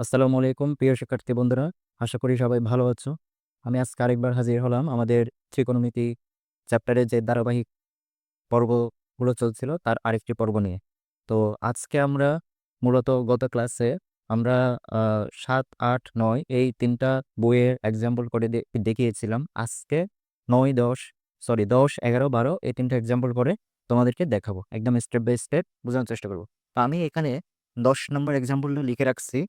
আসসালামু আলাইকুম, প্রিয় শিক্ষার্থী বন্ধুরা। আশা করি সবাই ভালো আছো। আমি আজকে আরেকবার হাজির হলাম আমাদের ত্রিকোণমিতি চ্যাপ্টারে যে ধারাবাহিক পর্বগুলো চলছিল, তার আরেকটি পর্ব নিয়ে। তো আজকে আমরা মূলত গত ক্লাসে আমরা সাত, আট, নয় এই তিনটা বইয়ের এক্সাম্পল করে দেখিয়েছিলাম। আজকে নয়, দশ সরি দশ, এগারো, বারো এই তিনটা এক্সাম্পল করে তোমাদেরকে দেখাবো। একদম স্টেপ বাই স্টেপ বোঝানোর চেষ্টা করব। তো আমি এখানে দশ নম্বর এক্সাম্পলটা লিখে রাখছি।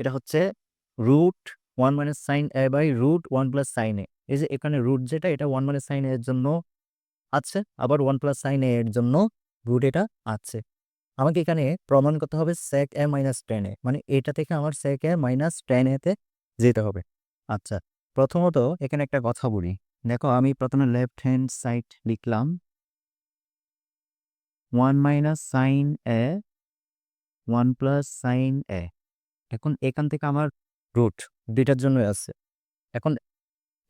এটা হচ্ছে root one minus sine A by root one plus sine A এই যে এখানে রুট যেটা, এটা ওয়ান মাইনাস সাইন এর জন্য আছে, আবার ওয়ান প্লাস সাইন এর জন্য রুট এটা আছে। আমাকে এখানে প্রমাণ করতে হবে সেক এ মাইনাস টেন এ মানে এটা থেকে আমার সেক এ মাইনাস টেন এতে যেতে হবে। আচ্ছা প্রথমত এখানে একটা কথা বলি। দেখো, আমি প্রথমে লেফট হ্যান্ড সাইড লিখলাম। One minus sine A one plus sine A এখন এখান থেকে আমার রুট দুইটার জন্য আছে। এখন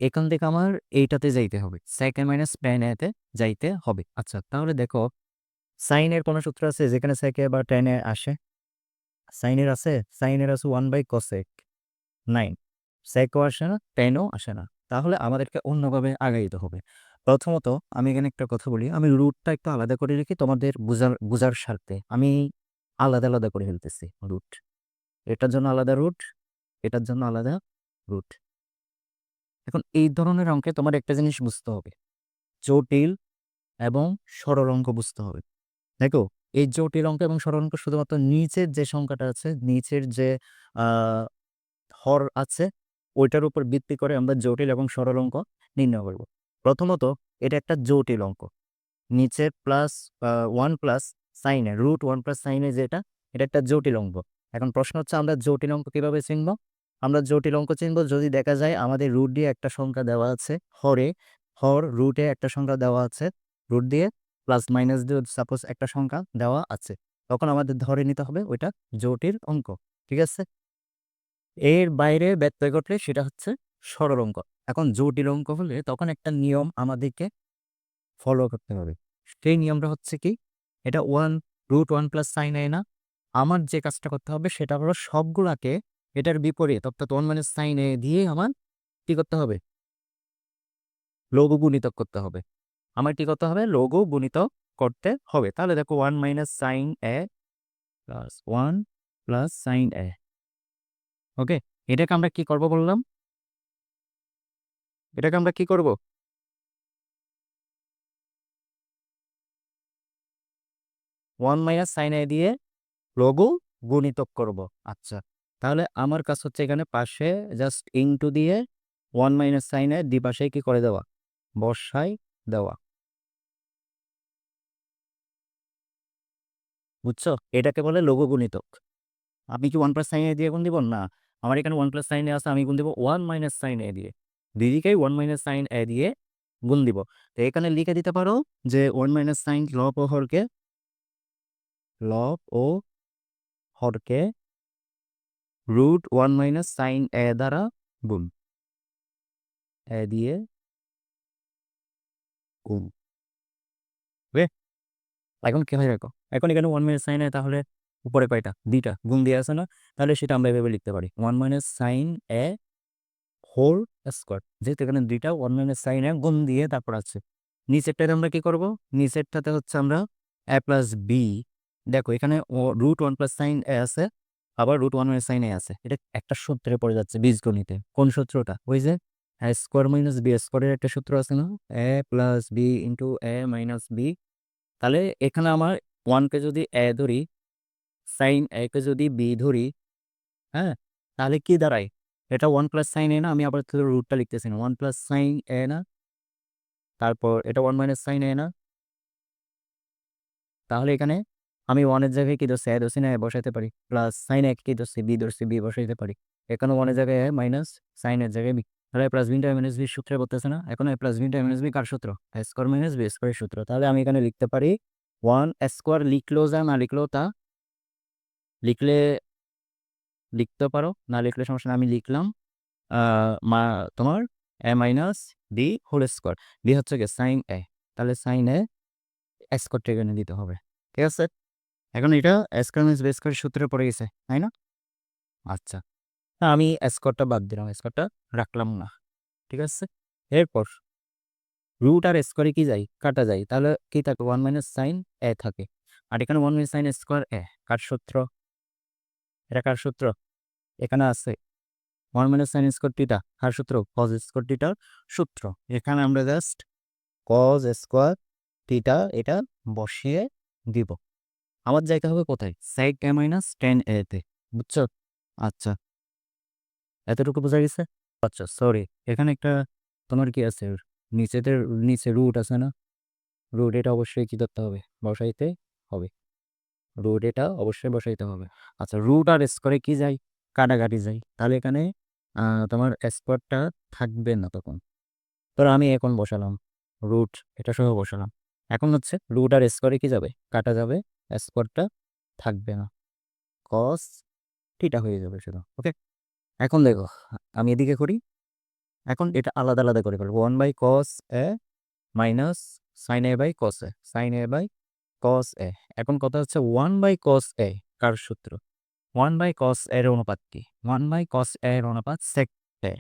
এখান থেকে আমার এইটাতে যাইতে হবে সেকেন্ড মাইনাস টেন এতে যাইতে হবে। আচ্ছা তাহলে দেখো সাইনের কোনো সূত্র আছে? যেখানে সেকে বা টেনে আসে। সাইনের আছে সাইনের আছে ওয়ান বাই কসেক নাইন সেকও আসে না টেনও আসে না। তাহলে আমাদেরকে অন্যভাবে আগাইতে হবে। প্রথমত আমি এখানে একটা কথা বলি, আমি রুটটা একটু আলাদা করে রেখে তোমাদের বুঝার বুঝার স্বার্থে আমি আলাদা আলাদা করে ফেলতেছি রুট এটার জন্য আলাদা রুট এটার জন্য আলাদা রুট এখন এই ধরনের অঙ্কে তোমার একটা জিনিস বুঝতে হবে। জটিল এবং সরল অঙ্ক বুঝতে হবে। দেখো, এই জটিল অঙ্ক এবং সরল অঙ্ক শুধুমাত্র নিচের যে সংখ্যাটা আছে, নিচের যে হর আছে, ওইটার উপর ভিত্তি করে আমরা জটিল এবং সরল অঙ্ক নির্ণয় করব। প্রথমত, এটা একটা জটিল অঙ্ক। নিচের প্লাস ওয়ান প্লাস সাইনে রুট ওয়ান প্লাস সাইনে যেটা, এটা একটা জটিল অঙ্ক। এখন প্রশ্ন হচ্ছে, আমরা জটিল অঙ্ক কীভাবে চিনব? আমরা জটিল অঙ্ক চিনব যদি দেখা যায় আমাদের রুট দিয়ে একটা সংখ্যা দেওয়া আছে, হরে হর রুটে একটা সংখ্যা দেওয়া আছে রুট দিয়ে প্লাস মাইনাস দিয়ে সাপোজ একটা সংখ্যা দেওয়া আছে, তখন আমাদের ধরে নিতে হবে ওইটা জটিল অঙ্ক, ঠিক আছে? এর বাইরে ব্যত্যয় ঘটলে সেটা হচ্ছে সরল অঙ্ক, এখন জটিল অঙ্ক হলে তখন একটা নিয়ম আমাদেরকে ফলো করতে হবে, সেই নিয়মটা হচ্ছে কি? এটা one root one plus sine A না আমার যে কাজটা করতে হবে সেটা হলো সবগুলাকে এটার বিপরীত, অর্থাৎ ওয়ান মাইনাস সাইন এ দিয়ে আমার কি করতে হবে? লঘু গুণিতক করতে হবে। আমার কি করতে হবে? লঘু গুণিতক করতে হবে। তাহলে দেখো one minus sine A plus one plus sine A okay এটাকে আমরা কি করব বললাম? এটাকে আমরা কি করব? ওয়ান মাইনাস সাইন এ দিয়ে লঘু গুণিতক করব। আচ্ছা তাহলে আমার কাজ হচ্ছে এখানে পাশে জাস্ট ইনটু দিয়ে ওয়ান মাইনাস সাইনে এ পাশে কি করে দেওয়া? বর্ষায় দেওয়া। বুঝছ? এটাকে বলে লঘু গুণিতক। আমি কি ওয়ান প্লাস সাইন দিয়ে গুণ দিব? না। আমার এখানে ওয়ান প্লাস সাইন আছে, আমি গুণ দিব ওয়ান মাইনাস সাইন এ দিয়ে। দিদিকেই ওয়ান মাইনাস সাইন এ দিয়ে গুণ দিব। তো এখানে লিখে দিতে পারো যে ওয়ান মাইনাস সাইন লব ও হরকে লব ও হরকে root one minus sine A দ্বারা গুণ। এ দিয়ে গুণ। এখন কে দেখো, এখন এখানে ওয়ান মাইনাস সাইন এ তাহলে উপরে কয়টা দুইটা গুণ দিয়ে আছে না? তাহলে সেটা আমরা এভাবে লিখতে পারি one minus sine A whole square যেহেতু এখানে দুইটা ওয়ান মাইনাস সাইন এ গুণ দিয়ে তারপর আছে। নিচেরটাতে আমরা কি করব? নিচেরটাতে হচ্ছে আমরা এ প্লাস বি দেখো, এখানে root one plus sine A আছে, আবার root one minus sine A আছে। এটা একটা সূত্রে পড়ে যাচ্ছে বীজগণিতে। কোন সূত্রটা? ওই যে এ স্কোয়ার মাইনাস বি স্কোয়ারের একটা সূত্র আছে না? A plus B into A minus B তাহলে এখানে আমার ওয়ানকে যদি এ ধরি সাইন একে যদি বি ধরি হ্যাঁ? তাহলে কি দাঁড়ায়? এটা ওয়ান প্লাস সাইন এ না? আমি আবার রুটটা লিখতেছি না। ওয়ান প্লাস সাইন এ না? তারপর এটা ওয়ান মাইনাস সাইন এ না? তাহলে এখানে আমি ওয়ানের জায়গায় কি ধরছি এ ধরছি না এ বসাইতে পারি? প্লাস সাইন এক কি ধরছি বি ধরছি বি বসাইতে পারি? এখানে ওয়ানের জায়গায় এ মাইনাস সাইনের জায়গায় বি তাহলে প্লাস বিনটা মাইনাস বি সূত্রে বলতেছে না? এখন এ প্লাস বিনটা মাইনাস বি কার সূত্র? এ স্কোয়ার মাইনাস বি স্কোয়ারের সূত্র। তাহলে আমি এখানে লিখতে পারি ওয়ান স্কোয়ার লিখলেও যা, না লিখলেও তা। লিখলে, লিখতে পারো, না লিখলে সমস্যা না আমি লিখলাম মা, তোমার A minus B whole square B হচ্ছে কি সাইন এ তাহলে সাইন এ স্কোয়ারটা এখানে দিতে হবে। ঠিক আছে? এখন এটা স্কোয়ার মাইনাস বি সূত্রে পড়ে গেছে, তাই না? আচ্ছা। আমি স্কোয়ারটা বাদ দিলাম স্কোয়ারটা রাখলাম না, ঠিক আছে? এরপর রুট আর স্কোয়ারে কি যায়? কাটা যায়। তাহলে কি থাকে? ওয়ান মাইনাস সাইন এ থাকে। আর এখানে one minus sine square A কার সূত্র? এটা কার সূত্র? এখানে আছে। One minus sine square theta কার সূত্র? কজ স্কোয়ার টিটার সূত্র। এখানে আমরা জাস্ট কজ স্কোয়ার টিটা এটা বসিয়ে দিব। আমার যাইতে হবে কোথায়? সাইড এ মাইনাস টেন এতে বুঝছ? আচ্ছা। এতটুকু বোঝা গেছে? আচ্ছা সরি এখানে একটা তোমার কি আছে? নিচেতে নিচে রুট আছে না? রুট এটা অবশ্যই কি করতে হবে? বসাইতে হবে। রুট এটা অবশ্যই বসাইতে হবে। আচ্ছা রুট আর স্কোয়ারে কি যায়? কাটাকাটি যায়। তাহলে এখানে তোমার স্কোয়ারটা থাকবে না তখন। তো আমি এখন বসালাম রুট এটা সহ বসালাম। এখন হচ্ছে রুট আর স্কোয়ারে কি যাবে? কাটা যাবে স্কোয়ারটা থাকবে না। কস টিটা হয়ে যাবে শুধু ওকে এখন দেখো, আমি এদিকে করি, এখন এটা আলাদা আলাদা করে ফেলব। One by cos A minus sine A by cos A sine A by cos A এখন কথা হচ্ছে ওয়ান বাই কস এ কার সূত্র? ওয়ান বাই কস এর অনুপাত কি? ওয়ান বাই কস এর অনুপাত সেক এ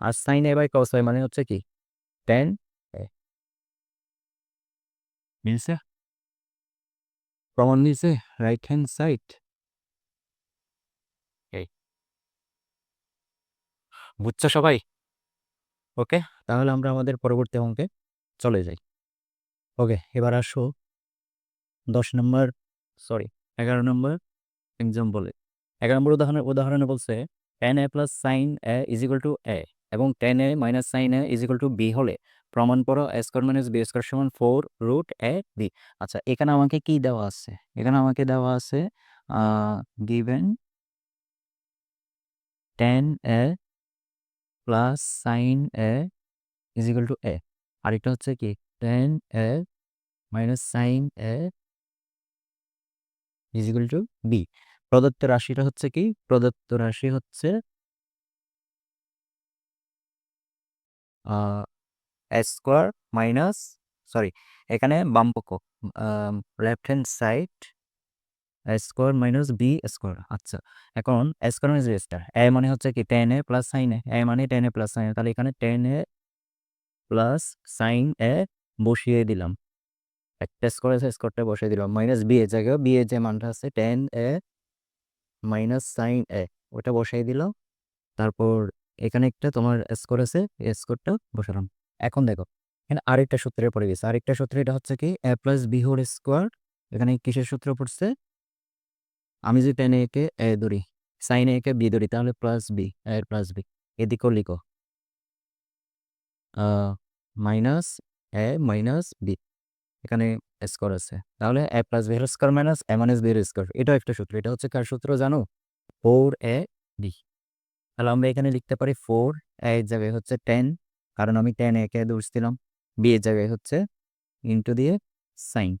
আর সাইন এ বাই কস এ মানে হচ্ছে কি? টেন মিলছে প্রমাণ নিছে রাইট হ্যান্ড সাইড এই বুঝছ সবাই? ওকে তাহলে আমরা আমাদের পরবর্তী অঙ্কে চলে যাই। ওকে এবার আসো দশ নম্বর সরি এগারো নম্বর এক্সাম্পলে এগারো নম্বর উদাহরণ উদাহরণে বলছে tan A plus sine A is equal to A এবং tan A minus sine A is equal to B হলে প্রমাণ পড়ো A square minus B square সমান ফোর রুট এ বি আচ্ছা এখানে আমাকে কি দেওয়া আছে? এখানে আমাকে দেওয়া আছে given tan A plus sine A is equal to A আরেকটা হচ্ছে কি? Tan A minus sine A is equal to B প্রদত্ত রাশিটা হচ্ছে কি? প্রদত্ত রাশি হচ্ছে স্কোয়ার মাইনাস সরি এখানে বামপক্ষ left hand side square minus B square আচ্ছা। এখন স্কোয়ার মাইনাস বি এ মানে হচ্ছে কি tan A plus sine A A মানে tan A plus sine A তাহলে এখানে tan A plus sine A বসিয়ে দিলাম। একটা স্কোয়ার আছে স্কোয়ারটা বসিয়ে দিলাম মাইনাস বি এর জায়গায় বি এর যে মানটা আছে tan A minus sine A ওটা বসাই দিল তারপর এখানে একটা তোমার স্কোর আছে স্কোরটা বসালাম। এখন দেখো, এখানে আরেকটা সূত্রের পড়ে গেছে আরেকটা সূত্র এটা হচ্ছে কি? A plus B whole square এখানে কিসের সূত্র পড়ছে? আমি যদি টেন একে এ ধরি সাইন একে বি ধরি, তাহলে plus B A plus B এদিকেও লিখো। মাইনাস এ মাইনাস বি এখানে স্কোয়ার আছে। তাহলে A plus B whole square minus A minus B square এটাও একটা সূত্র। এটা হচ্ছে কার সূত্র জানো? ফোর এ বি তাহলে আমরা এখানে লিখতে পারি ফোর এর জায়গায় হচ্ছে টেন কারণ আমি টেন একে দিলাম। বি এর জায়গায় হচ্ছে ইন্টু দিয়ে সাইন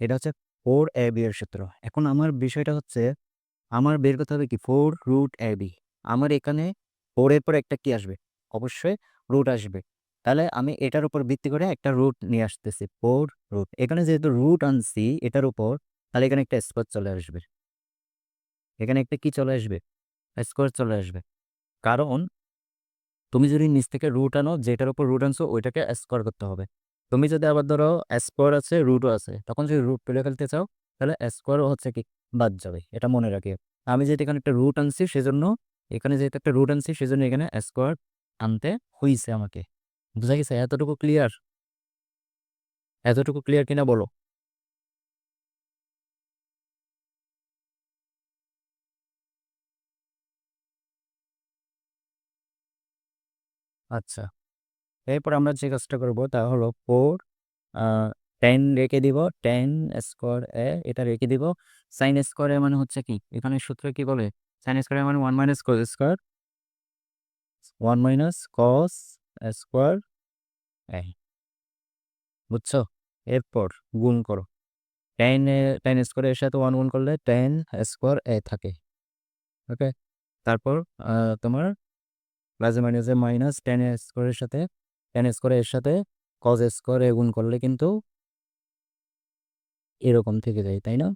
এটা হচ্ছে ফোর এ বি এর সূত্র। এখন আমার বিষয়টা হচ্ছে, আমার বের করতে হবে কি? ফোর রুট এ বি আমার এখানে ফোর এর পর একটা কি আসবে? অবশ্যই রুট আসবে। তাহলে আমি এটার উপর ভিত্তি করে একটা রুট নিয়ে আসতেছি ফোর রুট এখানে যেহেতু রুট আনছি এটার উপর, তাহলে এখানে একটা স্কোয়ার চলে আসবে। এখানে একটা কি চলে আসবে? স্কোয়ার চলে আসবে। কারণ তুমি যদি নিচ থেকে রুট আনো, যেটার উপর রুট আনছো, ওইটাকে স্কোয়ার করতে হবে। তুমি যদি আবার ধরো স্কোয়ার আছে রুটও আছে, তখন যদি রুট তুলে ফেলতে চাও, তাহলে স্কোয়ারও হচ্ছে কি, বাদ যাবে, এটা মনে রাখি আমি যেহেতু এখানে একটা রুট আনছি, সেজন্য এখানে যেহেতু একটা রুট আনছি, সেজন্য এখানে স্কোয়ার আনতে হইছে আমাকে। বুঝা গেছে? এতটুকু ক্লিয়ার এতটুকু ক্লিয়ার কিনা বলো? আচ্ছা। এরপর আমরা যে কাজটা করব তা হলো ফোর টেন রেখে দিব টেন স্কোয়ার এ এটা রেখে দিব। সাইন স্কোয়ার এ মানে হচ্ছে কি? এখানে সূত্র কি বলে? সাইন স্কোয়ার মানে one minus cos square one minus cos square A বুঝছ? এরপর গুণ করো। টেন এ টেন স্কোয়ারের সাথে ওয়ান গুণ করলে টেন স্কোয়ার এ থাকে। ওকে তারপর তোমার প্লাসে মাইনাসে মাইনাস টেন স্কোয়ারের সাথে টেন স্কোয়ারের সাথে কজ স্কোয়ার গুণ করলে কিন্তু এরকম থেকে যায়, তাই না?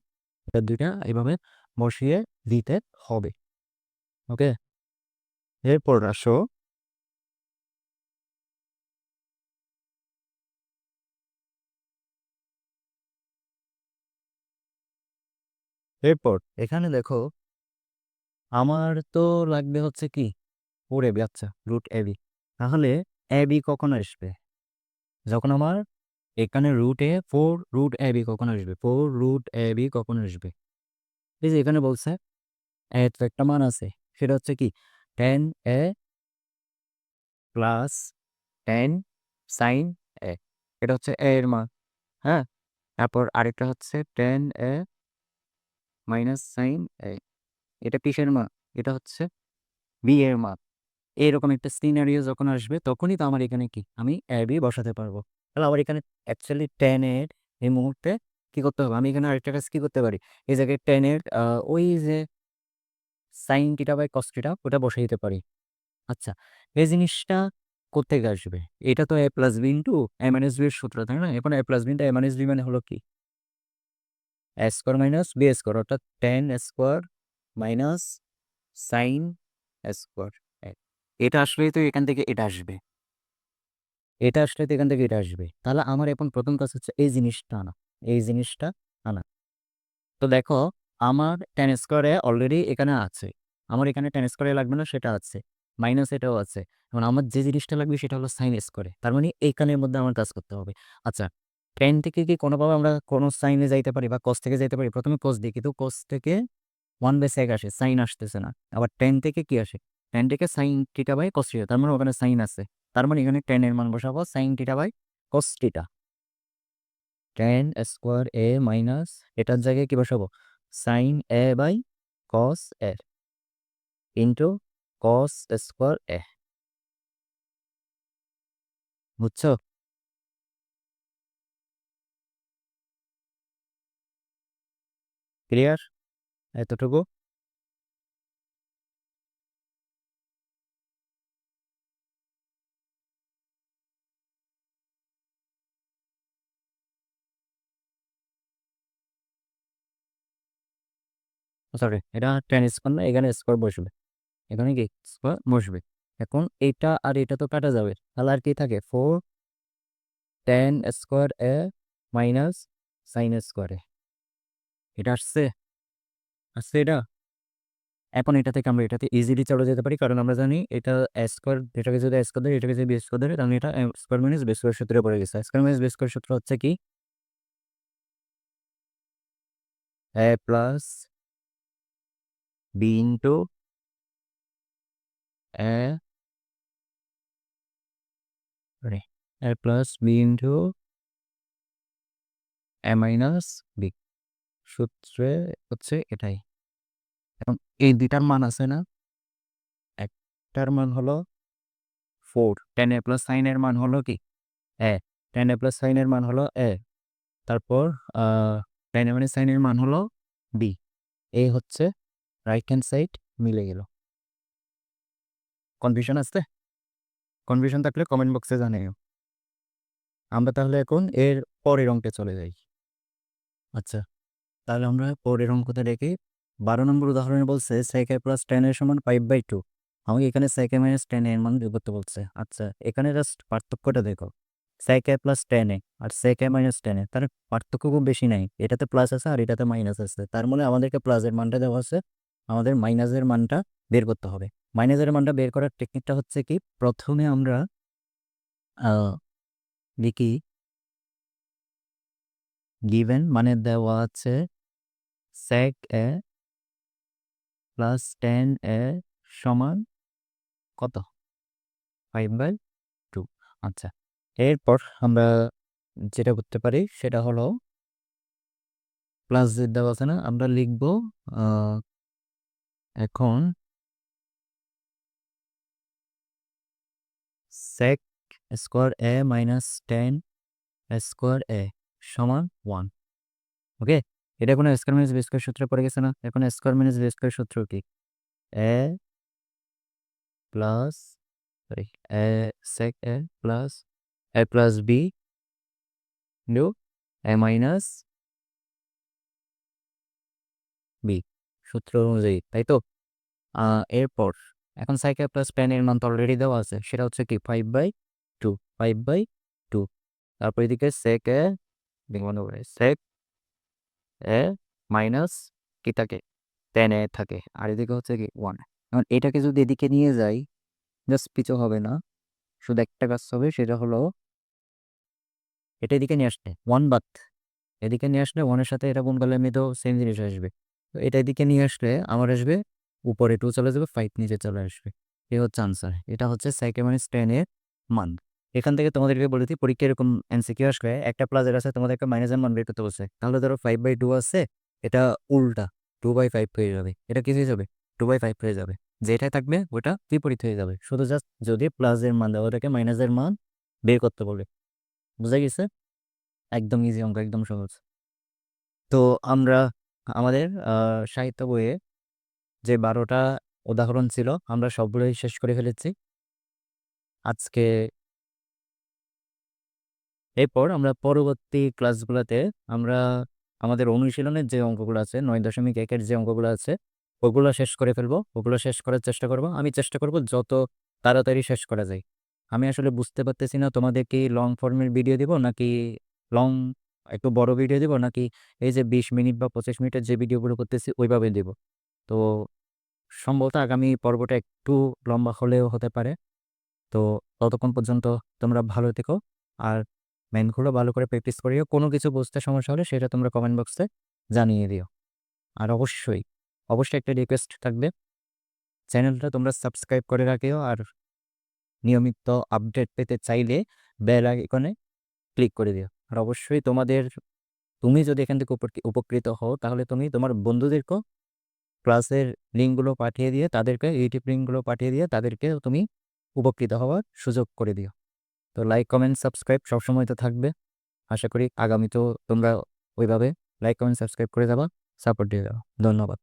একটা দুইটা এইভাবে বসিয়ে দিতে হবে। ওকে এরপর আসো। এরপর এখানে দেখো, আমার তো লাগবে হচ্ছে কি? ফোর এবি আচ্ছা রুট এবি তাহলে এবি কখন আসবে? যখন আমার এখানে রুট ফোর রুট এবি কখন আসবে? ফোর রুট এবি কখন আসবে? এই যে এখানে বলছে এর তো একটা মান আছে, সেটা হচ্ছে কি? Tan A plus tan sine A এটা হচ্ছে এ এর মান হ্যাঁ? তারপর আরেকটা হচ্ছে tan A minus sine A এটা কিসের মান? এটা হচ্ছে বি এর মান। এরকম একটা সিনারিও যখন আসবে, তখনই তো আমার এখানে কি? আমি এ বি বসাতে পারব। তাহলে আমার এখানে অ্যাকচুয়ালি টেন এর এই মুহূর্তে কি করতে হবে? আমি এখানে আরেকটা কাজ কি করতে পারি? এই জায়গায় টেন এর ওই যে সাইন টিটা বাই কস টিটা ওটা বসে দিতে পারি। আচ্ছা এই জিনিসটা কোথেকে আসবে? এটা তো A plus B into A minus B এর সূত্র, তাই না? এখন A plus B into A minus B মানে হলো কি? A square minus B square অর্থাৎ tan square minus sine square এটা আসলেই তো এখান থেকে এটা আসবে। এটা আসলে তো এখান থেকে এটা আসবে। তাহলে আমার এখন প্রথম কাজ হচ্ছে এই জিনিসটা আনা। এই জিনিসটা আনা। তো দেখো, আমার টেন স্কোয়ারে অলরেডি এখানে আছে। আমার এখানে টেন স্কোয়ারে লাগবে না, সেটা আছে। মাইনাস এটাও আছে। এবং আমার যে জিনিসটা লাগবে, সেটা হলো সাইন স্কোয়ারে তার মানে এইখানের মধ্যে আমার কাজ করতে হবে। আচ্ছা টেন থেকে কি কোনোভাবে আমরা কোনো সাইনে যাইতে পারি বা কস থেকে যাইতে পারি? প্রথমে কস দিই কিন্তু কস থেকে ওয়ান বাই সেক আসে সাইন আসতেছে না। আবার টেন থেকে কি আসে? টেন থেকে সাইন টিটা বাই কস টিটা তার মানে ওখানে সাইন আছে। তার মানে এখানে টেনের মান বসাবো। Sine theta by cos theta tan square A minus এটার জায়গায় কি বসাবো? Sine A by cos A into cos square A বুঝছ? ক্লিয়ার এতটুকু? সরি এটা টেন স্কোয়ার না, এখানে স্কোয়ার বসবে। এখানে কি স্কোয়ার বসবে? এখন এটা আর এটা তো কাটা যাবে। তাহলে আর কি থাকে? Four tan square A minus sine square এটা আসছে? আসছে এটা? এখন এটা থেকে আমরা এটাতে ইজিলি চলে যেতে পারি, কারণ আমরা জানি এটা স্কোয়ার এটাকে যদি স্কোয়ার ধরে, এটাকে যদি বি স্কোয়ার ধরে, তাহলে এটা স্কোয়ার মাইনাস বি স্কোয়ার সূত্রে পড়ে গেছে। স্কোয়ার মাইনাস বি স্কোয়ার সূত্র হচ্ছে কি? A plus B into A A plus B into A minus B সূত্রে হচ্ছে এটাই। এখন এই দুইটার মান আছে না? একটার মান হলো ফোর টেন এ প্লাস সাইনের মান হলো কি? এ টেন এ প্লাস সাইনের মান হলো এ তারপর টেন এ মানে সাইনের মান হলো বি এ হচ্ছে রাইট হ্যান্ড সাইড মিলে গেল। কনফিউশন আসছে? কনফিউশন থাকলে কমেন্ট বক্সে জানিও। আমরা তাহলে এখন এর পরের অঙ্কে চলে যাই। আচ্ছা তাহলে আমরা পরের অঙ্কতে রেখে বারো নম্বর উদাহরণে বলছে সেকে প্লাস টেন এর সমান ফাইভ বাই টু আমাকে এখানে সেকে মাইনাস টেন এর মান বের করতে বলছে। আচ্ছা এখানে জাস্ট পার্থক্যটা দেখো। সেকে প্লাস টেন আর সেকে মাইনাস টেন তার পার্থক্য খুব বেশি নাই। এটাতে প্লাস আছে আর এটাতে মাইনাস আছে। তার মানে আমাদেরকে প্লাসের মানটা দেওয়া আছে। আমাদের মাইনাসের মানটা বের করতে হবে। মাইনাসের মানটা বের করার টেকনিকটা হচ্ছে কি? প্রথমে আমরা লিখি গিভেন মানে দেওয়া আছে সেক এ প্লাস টেন এ সমান কত? ফাইভ বাই টু আচ্ছা এরপর আমরা যেটা করতে পারি সেটা হলো প্লাস দেওয়া আছে না, আমরা লিখব এখন sec square A minus tan square A সমান ওয়ান ওকে এটা কোনো স্কোয়ার মাইনাস বি স্কোয়ার সূত্রে পড়ে গেছে না? এখন স্কোয়ার মাইনাস বি স্কোয়ার সূত্র কি? A plus sorry A sec A plus A plus B into A minus B সূত্র অনুযায়ী, তাই তো? এরপর এখন সাইকে প্লাস টেন এর মান তো অলরেডি দেওয়া আছে, সেটা হচ্ছে কি five by two five by two তারপর এদিকে সেক এ বন্ধ সেক এ মাইনাস কি থাকে টেন এ থাকে, আর এদিকে হচ্ছে কি ওয়ান এখন এটাকে যদি এদিকে নিয়ে যাই জাস্ট পিছু হবে না, শুধু একটা কাজ হবে, সেটা হলো এটা এদিকে নিয়ে আসলে ওয়ান বাদ। এদিকে নিয়ে আসলে ওয়ানের সাথে এটা গুণ করলে এমনিতেও সেম জিনিস আসবে। তো এটা এদিকে নিয়ে আসলে আমার আসবে, উপরে টু চলে যাবে ফাইভ নিচে চলে আসবে। এই হচ্ছে আনসার এটা হচ্ছে সাইকেমানিস টেনের মান। এখান থেকে তোমাদেরকে বলে দিই পরীক্ষা এরকম এনসিকিউ আসবে একটা প্লাসের আছে তোমাদেরকে মাইনাসের মান বের করতে বলছে। তাহলে ধরো ফাইভ বাই টু আছে, এটা উল্টা টু বাই ফাইভ হয়ে যাবে। এটা কি হয়ে যাবে? টু বাই ফাইভ হয়ে যাবে। যেটাই থাকবে, ওটা বিপরীত হয়ে যাবে। শুধু জাস্ট যদি প্লাসের মান দেওয়া ওটাকে মাইনাসের মান বের করতে বলে। বুঝা গেছে? একদম ইজি অঙ্ক, একদম সহজ। তো আমরা আমাদের সাহিত্য বইয়ে যে বারোটা উদাহরণ ছিল, আমরা সবগুলোই শেষ করে ফেলেছি। আজকে এরপর আমরা পরবর্তী ক্লাসগুলোতে আমরা আমাদের অনুশীলনের যে অঙ্কগুলো আছে, নয় দশমিক একের যে অঙ্কগুলো আছে, ওগুলো শেষ করে ফেলব। ওগুলো শেষ করার চেষ্টা করব। আমি চেষ্টা করব যত তাড়াতাড়ি শেষ করা যায়। আমি আসলে বুঝতে পারতেছি না তোমাদের কি লং ফর্মের ভিডিও দিব নাকি লং একটু বড় ভিডিও দিব নাকি এই যে বিশ মিনিট বা পঁচিশ মিনিটের যে ভিডিওগুলো করতেছি ওইভাবে দিব। তো সম্ভবত আগামী পর্বটা একটু লম্বা হলেও হতে পারে। তো ততক্ষণ পর্যন্ত তোমরা ভালো থেকো আর মেনগুলো ভালো করে প্র্যাকটিস করিও। কোনো কিছু বুঝতে সমস্যা হলে সেটা তোমরা কমেন্ট বক্সে জানিয়ে দিও। আর অবশ্যই অবশ্যই একটা রিকোয়েস্ট থাকবে। চ্যানেলটা তোমরা সাবস্ক্রাইব করে রাখিও আর নিয়মিত আপডেট পেতে চাইলে বেল আইকনে ক্লিক করে দিও। আর অবশ্যই তোমাদের, তুমি যদি এখান থেকে উপকৃ- উপকৃত হও, তাহলে তুমি তোমার বন্ধুদেরকেও ক্লাসের লিঙ্কগুলো পাঠিয়ে দিয়ে তাদেরকে, ইউটিউব লিঙ্কগুলো পাঠিয়ে দিয়ে তাদেরকে তুমি উপকৃত হওয়ার সুযোগ করে দিও। তো লাইক কমেন্ট সাবস্ক্রাইব সবসময় তো থাকবে। আশা করি আগামীতেও তোমরা ওইভাবে লাইক কমেন্ট সাবস্ক্রাইব করে যাবা সাপোর্ট দিয়ে যাও ধন্যবাদ।